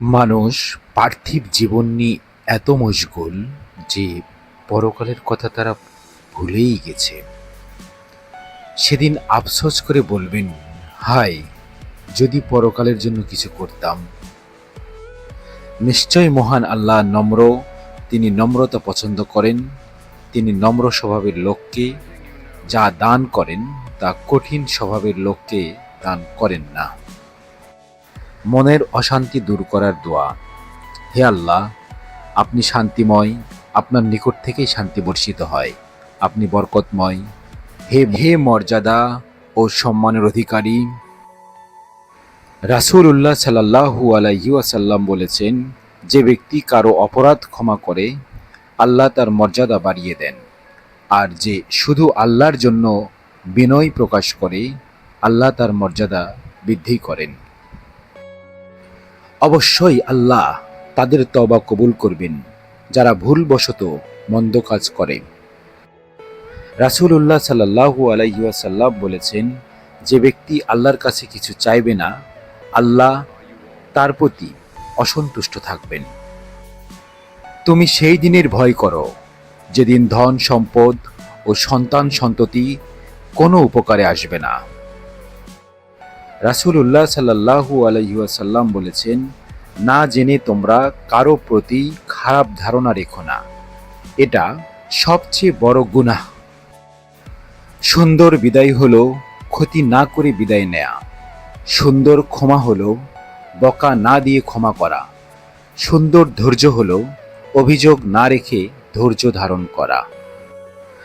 মানুষ পার্থিব জীবন নিয়ে এত মশগুল যে পরকালের কথা তারা ভুলেই গেছে। সেদিন আফসোস করে বলবেন, হায়, যদি পরকালের জন্য কিছু করতাম। নিশ্চয় মহান আল্লাহ নম্র, তিনি নম্রতা পছন্দ করেন, তিনি নম্র স্বভাবের লোককে যা দান করেন, তা কঠিন স্বভাবের লোককে দান করেন না। মনের অশান্তি দূর করার দোয়া। হে আল্লাহ, আপনি শান্তিময়, আপনার নিকট থেকেই শান্তি বর্ষিত হয়। আপনি বরকতময়। হে হে মর্যাদা ও সম্মানের অধিকারী। রাসূলুল্লাহ সাল্লাল্লাহু আলাইহি ওয়াসাল্লাম বলেছেন, যে ব্যক্তি কারও অপরাধ ক্ষমা করে, আল্লাহ তার মর্যাদা বাড়িয়ে দেন। আর যে শুধু আল্লাহর জন্য বিনয় প্রকাশ করে, আল্লাহ তার মর্যাদা বৃদ্ধি করেন। অবশ্যই আল্লাহ তাদের তবা কবুল করবেন, যারা ভুলবশত মন্দ কাজ করে। রাসূলুল্লাহ সাল্লাল্লাহু আলাইহি ওয়াসাল্লাম বলেছেন, যে ব্যক্তি আল্লাহর কাছে কিছু চাইবে না, আল্লাহ তার প্রতি অসন্তুষ্ট থাকবেন। তুমি সেই দিনের ভয় করো, যেদিন ধন, সম্পদ ও সন্তান সন্ততি কোনো উপকারে আসবে না। রাসূলুল্লাহ সাল্লাল্লাহু আলাইহি ওয়াসাল্লাম বলেছেন, না জেনে তোমরা কারও প্রতি খারাপ ধারণা রেখো না। এটা সবচেয়ে বড় গুনাহ। সুন্দর বিদায় হলো, ক্ষতি না করে বিদায় নেয়া। সুন্দর ক্ষমা হলো, বকা না দিয়ে ক্ষমা করা। সুন্দর ধৈর্য হলো, অভিযোগ না রেখে ধৈর্য ধারণ করা।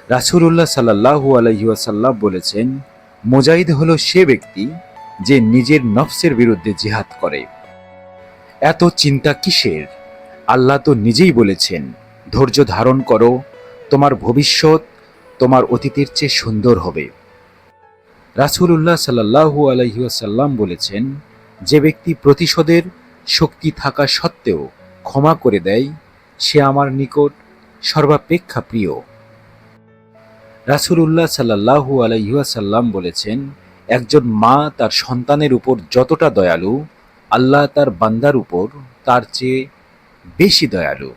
রাসূলুল্লাহ সাল্লাল্লাহু আলাইহি ওয়াসাল্লাম বলেছেন, মুজাহিদ হলো সে ব্যক্তি যে নিজের নফসের বিরুদ্ধে জিহাদ করে। এত চিন্তা কিসের? আল্লাহ তো নিজেই বলেছেন, ধৈর্য ধারণ করো, তোমার ভবিষ্যৎ তোমার অতীতের চেয়ে সুন্দর হবে। রাসূলুল্লাহ সাল্লাল্লাহু আলাইহি ওয়াসাল্লাম বলেছেন, যে ব্যক্তি প্রতিশোধের শক্তি থাকা সত্ত্বেও ক্ষমা করে দেয়, সে আমার নিকট সর্বাপেক্ষা প্রিয়। রাসূলুল্লাহ সাল্লাল্লাহু আলাইহি ওয়াসাল্লাম বলেছেন একজন মা তার সন্তানের উপর যতটা দয়ালু, আল্লাহ তার বান্দার উপর তার চেয়ে বেশি দয়ালু।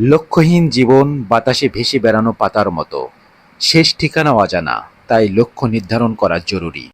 লক্ষ্যহীন জীবন বাতাসে ভেসে বেড়ানো পাতার মতো, শেষ ঠিকানা অজানা, তাই লক্ষ্য নির্ধারণ করা জরুরি।